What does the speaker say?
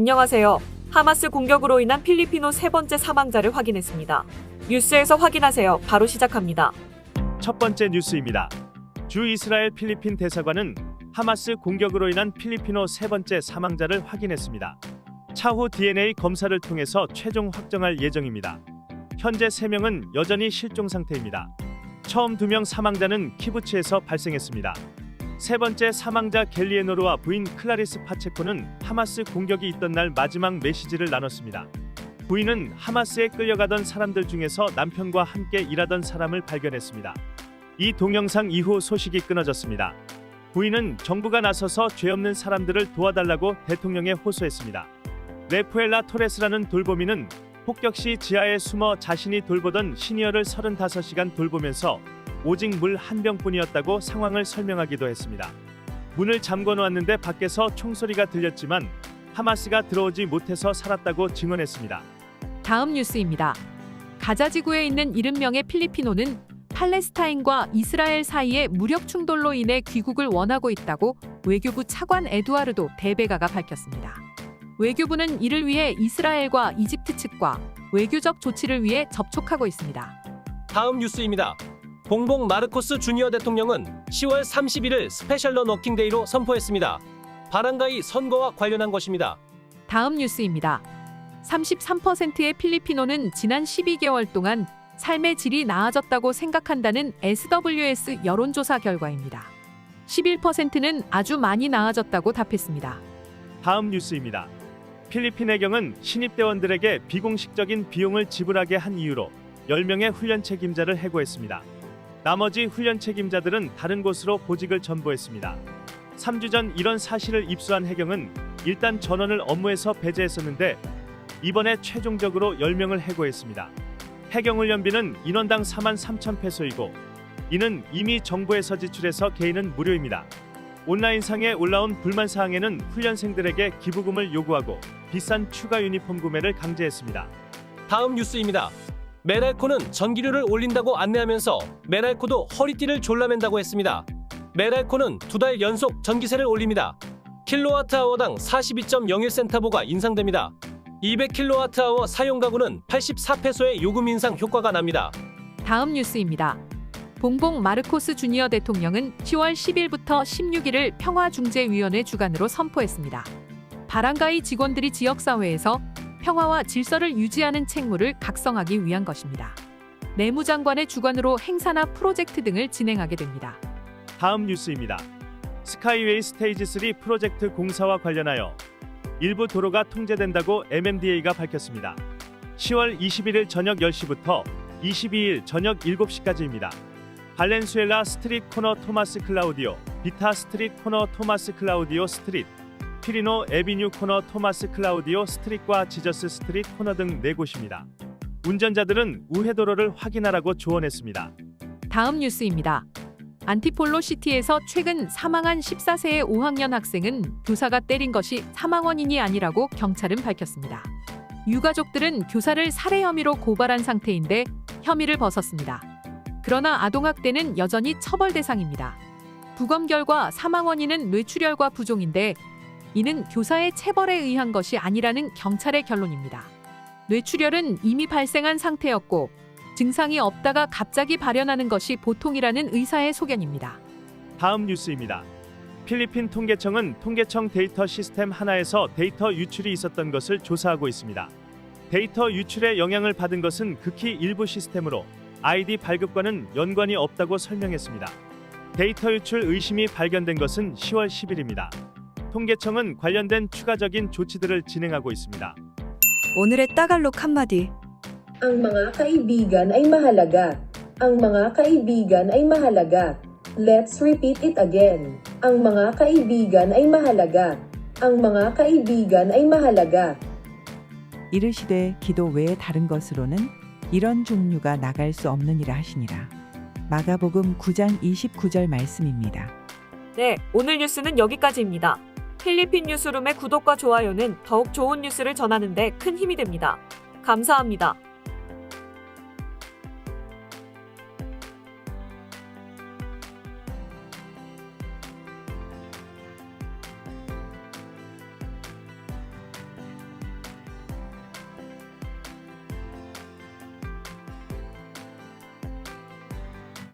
안녕하세요. 하마스 공격으로 인한 필리피노 세 번째 사망자를 확인했습니다. 뉴스에서 확인하세요. 바로 시작합니다. 첫 번째 뉴스입니다. 주 이스라엘 필리핀 대사관은 하마스 공격으로 인한 필리피노 세 번째 사망자를 확인했습니다. 차후 DNA 검사를 통해서 최종 확정할 예정입니다. 현재 3명은 여전히 실종 상태입니다. 처음 2명 사망자는 키부츠에서 발생했습니다. 세 번째 사망자 겔리에노르와 부인 클라리스 파체코는 하마스 공격이 있던 날 마지막 메시지를 나눴습니다. 부인은 하마스에 끌려가던 사람들 중에서 남편과 함께 일하던 사람을 발견했습니다. 이 동영상 이후 소식이 끊어졌습니다. 부인은 정부가 나서서 죄 없는 사람들을 도와달라고 대통령에 호소했습니다. 레푸엘라 토레스라는 돌보미는 폭격 시 지하에 숨어 자신이 돌보던 시니어를 35시간 돌보면서 오직 물 한 병뿐이었다고 상황을 설명하기도 했습니다. 문을 잠궈 놓았는데 밖에서 총소리가 들렸지만 하마스가 들어오지 못해서 살았다고 증언했습니다. 다음 뉴스입니다. 가자 지구에 있는 70명의 필리피노는 팔레스타인과 이스라엘 사이의 무력 충돌로 인해 귀국을 원하고 있다고 외교부 차관 에두아르도 데베가가 밝혔습니다. 외교부는 이를 위해 이스라엘과 이집트 측과 외교적 조치를 위해 접촉하고 있습니다. 다음 뉴스입니다. 봉봉 마르코스 주니어 대통령은 10월 31일 스페셜 런 워킹데이로 선포했습니다. 바랑가이 선거와 관련한 것입니다. 다음 뉴스입니다. 33%의 필리피노는 지난 12개월 동안 삶의 질이 나아졌다고 생각한다는 SWS 여론조사 결과입니다. 11%는 아주 많이 나아졌다고 답했습니다. 다음 뉴스입니다. 필리핀 해경은 신입대원들에게 비공식적인 비용을 지불하게 한 이유로 10명의 훈련 책임자를 해고했습니다. 나머지 훈련 책임자들은 다른 곳으로 보직을 전보했습니다. 3주 전 이런 사실을 입수한 해경은 일단 전원을 업무에서 배제했었는데 이번에 최종적으로 10명을 해고했습니다. 해경 훈련비는 인원당 4만 3천 페소이고 이는 이미 정부에서 지출해서 개인은 무료입니다. 온라인상에 올라온 불만 사항에는 훈련생들에게 기부금을 요구하고 비싼 추가 유니폼 구매를 강제했습니다. 다음 뉴스입니다. 메랄코는 전기료를 올린다고 안내하면서 메랄코도 허리띠를 졸라맨다고 했습니다. 메랄코는 두 달 연속 전기세를 올립니다. 킬로와트아워당 42.01센타보가 인상됩니다. 200킬로와트아워 사용 가구는 84페소의 요금 인상 효과가 납니다. 다음 뉴스입니다. 봉봉 마르코스 주니어 대통령은 10월 10일부터 16일을 평화중재위원회 주간으로 선포했습니다. 바랑가이 직원들이 지역사회에서 평화와 질서를 유지하는 책무를 각성하기 위한 것입니다. 내무장관의 주관으로 행사나 프로젝트 등을 진행하게 됩니다. 다음 뉴스입니다. 스카이웨이 스테이지 3 프로젝트 공사와 관련하여 일부 도로가 통제된다고 MMDA가 밝혔습니다. 10월 21일 저녁 10시부터 22일 저녁 7시까지입니다. 발렌수엘라 스트릿 코너 토마스 클라우디오, 비타 스트릿 코너 토마스 클라우디오 스트릿, 피리노 에비뉴 코너 토마스 클라우디오 스트릿과 지저스 스트릿 코너 등네 곳입니다. 운전자들은 우회 도로를 확인하라고 조언했습니다. 다음 뉴스입니다. 안티폴로 시티에서 최근 사망한 14세의 5학년 학생은 교사가 때린 것이 사망 원인이 아니라고 경찰은 밝혔습니다. 유가족들은 교사를 살해 혐의로 고발한 상태인데 혐의를 벗었습니다. 그러나 아동학대는 여전히 처벌 대상입니다. 부검 결과 사망 원인은 뇌출혈과 부종인데 이는 교사의 체벌에 의한 것이 아니라는 경찰의 결론입니다. 뇌출혈은 이미 발생한 상태였고 증상이 없다가 갑자기 발현하는 것이 보통이라는 의사의 소견입니다. 다음 뉴스입니다. 필리핀 통계청은 통계청 데이터 시스템 하나에서 데이터 유출이 있었던 것을 조사하고 있습니다. 데이터 유출에 영향을 받은 것은 극히 일부 시스템으로 아이디 발급과는 연관이 없다고 설명했습니다. 데이터 유출 의심이 발견된 것은 10월 10일입니다. 통계청은 관련된 추가적인 조치들을 진행하고 있습니다. 오늘의 따갈록 한마디. Ang mga kaibigan ay mahalaga. Ang mga kaibigan ay mahalaga. Let's repeat it again. Ang mga kaibigan ay mahalaga. Ang mga kaibigan ay mahalaga. 이르시되 기도 외에 다른 것으로는 이런 종류가 나갈 수 없느니라 하시니라. 마가복음 9장 29절 말씀입니다. 네, 오늘 뉴스는 여기까지입니다. 필리핀 뉴스룸의 구독과 좋아요는 더욱 좋은 뉴스를 전하는 데 큰 힘이 됩니다. 감사합니다.